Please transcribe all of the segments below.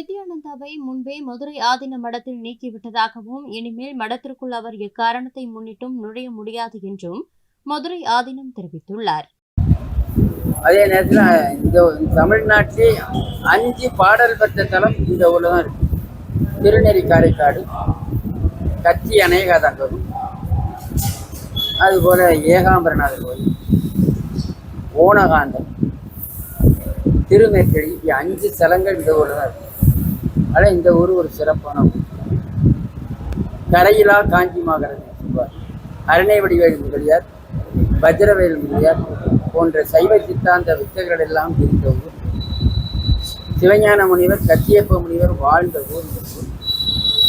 நித்யானந்தாவை முன்பே மதுரை ஆதீன மடத்தில் நீக்கிவிட்டதாகவும் இனிமேல் மடத்திற்குள் அவர் எக்காரணத்தை முன்னிட்டும் நுழைய முடியாது என்றும் மதுரை ஆதீனம் தெரிவித்துள்ளார். அதே நேரத்தில் இந்த தமிழ்நாட்டிலே அஞ்சு பாடல் பெற்ற தலம் இந்த ஊரில் தான் இருக்கு. திருநெறி காரைக்காடு கத்தி அநேகாதங்கம் அதுபோல் ஏகாம்பரநாதர் கோயில் ஓனகாந்தம் திருநெற்கடி இப்படி அஞ்சு ஸ்தலங்கள் இந்த ஊரில் தான் இருக்கு. ஆனால் இந்த ஊர் ஒரு சிறப்பான ஊர். கரையிலா காஞ்சி மாகரன் சொல்வார் அரணை வடிவேல் முதலியார் வஜ்ரவேல் முதலியார் போன்ற சைவ சித்தாந்த வித்தகர்கள் எல்லாம் இருந்த ஊர். சிவஞான முனிவர் கத்தியப்ப முனிவர் வாழ்ந்த ஊர்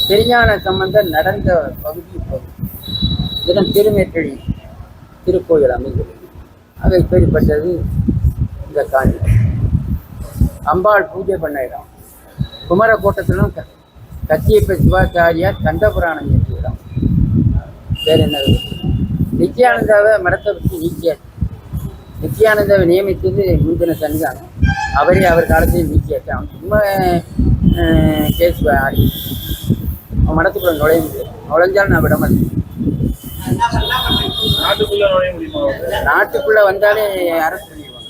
திருஞான சம்பந்தர் நடந்த பகுதி பகுதி இதன் திருநெற்றழி திருக்கோயில் அமைந்துள்ளது. ஆக இப்படிப்பட்டது இந்த காஞ்சி. அம்பாள் பூஜை பண்ண இடம். குமரக்கோட்டத்திலும் க கச்சியப்ப சிவாச்சாரியார் கண்டபுராணம் என்ற இடம் வேறு என்ன? நித்யானந்தாவை மடத்தை பற்றி நீக்கியார். நித்யானந்தாவை நியமித்தது முந்தின சன்னிதானம். அவரே அவர் காலத்தில் நீக்கியாச்சு அவன் சும்மா கேஸ் ஆடி அவன் மடத்துக்குள்ள நுழைய முடியாது நுழைஞ்சாலும் நான் விட மாட்டேன். முடியுமா? நாட்டுக்குள்ள வந்தாலே அரசு பண்ணிடுவாங்க.